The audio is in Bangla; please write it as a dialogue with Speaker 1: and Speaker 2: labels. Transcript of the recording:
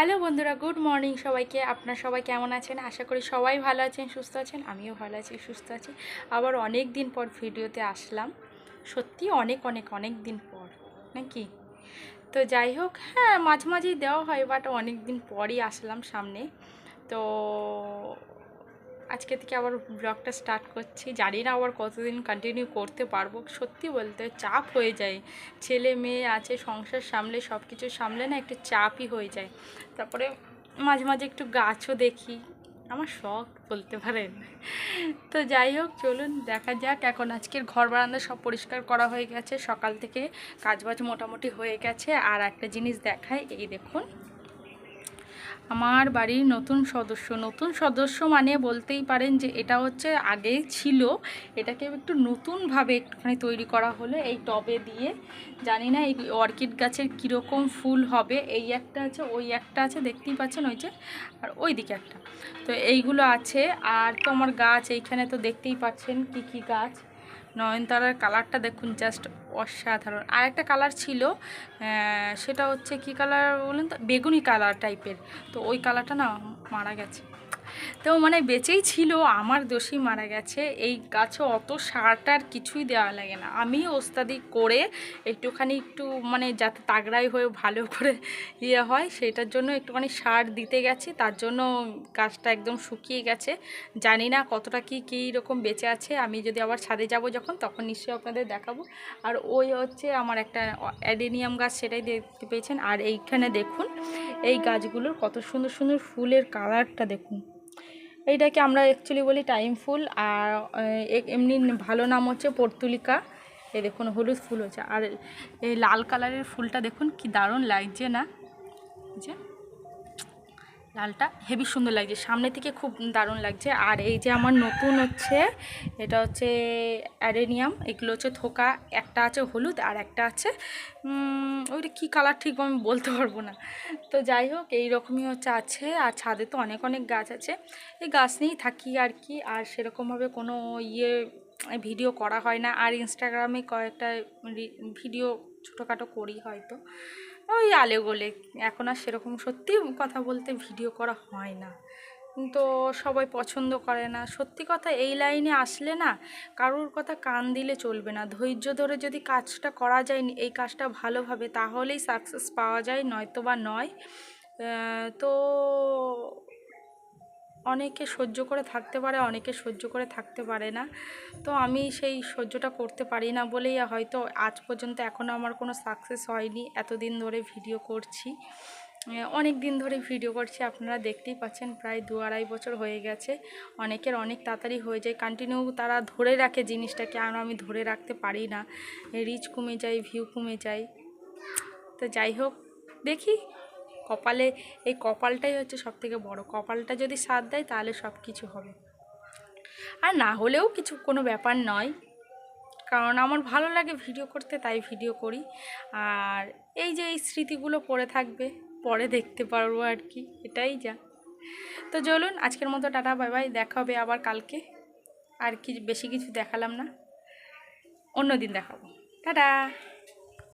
Speaker 1: হ্যালো বন্ধুরা, গুড মর্নিং সবাইকে। আপনার সবাই কেমন আছেন? আশা করি সবাই ভালো আছেন, সুস্থ আছেন। আমিও ভালো আছি, সুস্থ আছি। আবার অনেক দিন পর ভিডিওতে আসলাম। সত্যি অনেক অনেক অনেক দিন পর, নাকি? তো যাই হোক হ্যাঁ মাঝে মাঝেই দেওয়া হয় বাট অনেক দিন পরই আসলাম সামনে। তো আজকে থেকে আবার ব্লগটা স্টার্ট করছি। জানি না আবার কতদিন কন্টিনিউ করতে পারব। সত্যি বলতে চাপ হয়ে যায়। ছেলে মেয়ে আছে, সংসার সামলে সব কিছু সামলে না একটু চাপই হয়ে যায়। তারপরে মাঝে মাঝে একটু গাছও দেখি। আমার শখ বলতে পারেন। তো যাই হোক, চলুন দেখা যাক। এখন আজকের ঘর বারান্দা সব পরিষ্কার করা হয়ে গেছে। সকাল থেকে কাজবাজ মোটামুটি হয়ে গেছে। আর একটা জিনিস দেখায় এই দেখুন। আমার বাড়ির নতুন সদস্য। নতুন সদস্য মানে বলতেই পারেন যে এটা হচ্ছে আগে ছিল। এটাকে একটু নতুনভাবে একটুখানি তৈরি করা হলো এই টবে দিয়ে। জানি না এই অর্কিড গাছের কীরকম ফুল হবে। এই একটা আছে, ওই একটা আছে, দেখতেই পাচ্ছেন ওই যে। আর ওই দিকে একটা। তো এইগুলো আছে। আর তো আমার গাছ এইখানে তো দেখতেই পাচ্ছেন কি কি গাছ। নয়নতারার কালারটা দেখুন, জাস্ট অসাধারণ। আর একটা কালার ছিল সেটা হচ্ছে কি কালার বলুন তো? বেগুনি কালার টাইপের তো ওই কালারটা না মারা গেছে। তো মানে বেঁচেই ছিল, আমার দোষী মারা গেছে, এই গাছে অত সারটার কিছুই দেওয়া লাগে না। আমি ওস্তাদি করে একটুখানি একটু মানে যাতে তাগড়াই হয়ে ভালো করে ইয়ে হয় সেটার জন্য একটুখানি সার দিতে গেছি, তার জন্য গাছটা একদম শুকিয়ে গেছে। জানি না কতটা কি, কী রকম বেঁচে আছে, আমি যদি আবার ছাদে যাব যখন, তখন নিশ্চয়ই আপনাদের দেখাবো। আর ওই হচ্ছে আমার একটা অ্যাডেনিয়াম গাছ সেটাই দেখতে পেয়েছেন, আর এইখানে দেখুন, এই গাছগুলোর কত সুন্দর সুন্দর ফুলের কালারটা দেখুন। এইটাকে আমরা অ্যাকচুয়ালি বলি টাইম ফুল, আর এমনি ভালো নাম হচ্ছে পর্তুলিকা। এই দেখুন, হলুদ ফুল হচ্ছে আর এই লাল কালারের ফুলটা দেখুন, কি দারুণ লাগছে না? যে লালটা হেভি সুন্দর লাগছে। সামনে থেকে খুব দারুণ লাগছে। আর এই যে আমার নতুন হচ্ছে, এটা হচ্ছে অ্যারেনিয়াম। এগুলো হচ্ছে থোকা, একটা আছে হলুদ আর একটা আছে ওইটা কী কালার ঠিক আমি বলতে পারব না। তো যাই হোক, এই রকমই হচ্ছে আছে। আর ছাদে তো অনেক অনেক গাছ আছে। এই গাছ নিয়েই থাকি আর কি। আর সেরকমভাবে কোনো ইয়ে ভিডিও করা হয় না। আর ইনস্টাগ্রামে কয়েকটা ভিডিও ছোটোখাটো করি হয়তো। ওই আলে গোলে। এখন আর সেরকম সত্যি কথা বলতে ভিডিও করা হয় না। তো সবাই পছন্দ করে না। সত্যি কথা এই লাইনে আসলে না, কারোর কথা কান দিলে চলবে না। ধৈর্য ধরে যদি কাজটা করা যায়, এই কাজটা ভালোভাবে, তাহলেই সাকসেস পাওয়া যায় নয়তো বা নয় তো অনেকে সহ্য করে থাকতে পারে, অনেকে সহ্য করে থাকতে পারে না। তো আমি সেই সহ্যটা করতে পারি না বলেই হয়তো আজ পর্যন্ত এখনও আমার কোনো সাকসেস হয়নি। এতদিন ধরে ভিডিও করছি। অনেক দিন ধরে ভিডিও করছি। আপনারা দেখতেই পাচ্ছেন প্রায় দু আড়াই বছর হয়ে গেছে। অনেকের অনেক তাড়াতাড়ি হয়ে যায়। কন্টিনিউ তারা ধরে রাখে জিনিসটাকে। আর আমি ধরে রাখতে পারি না। রিচ কমে যায় ভিউ কমে যায়। তো যাই হোক, দেখি কপালে, এই কপালটাই হচ্ছে সব থেকে বড়। কপালটা যদি সাথ দেয়, তাহলে সব কিছু হবে। আর না হলেও কিছু, কোনো ব্যাপার নয়। কারণ আমার ভালো লাগে ভিডিও করতে, তাই ভিডিও করি। আর এই যে এই স্মৃতিগুলো পড়ে থাকবে, পরে দেখতে পারব আর কি। এটাই যা। তো চলুন, আজকের মতো টাটা, বাই বাই। দেখা হবে আবার কালকে। আর কি, বেশি কিছু দেখালাম না। অন্য দিন দেখাবো। টাটা!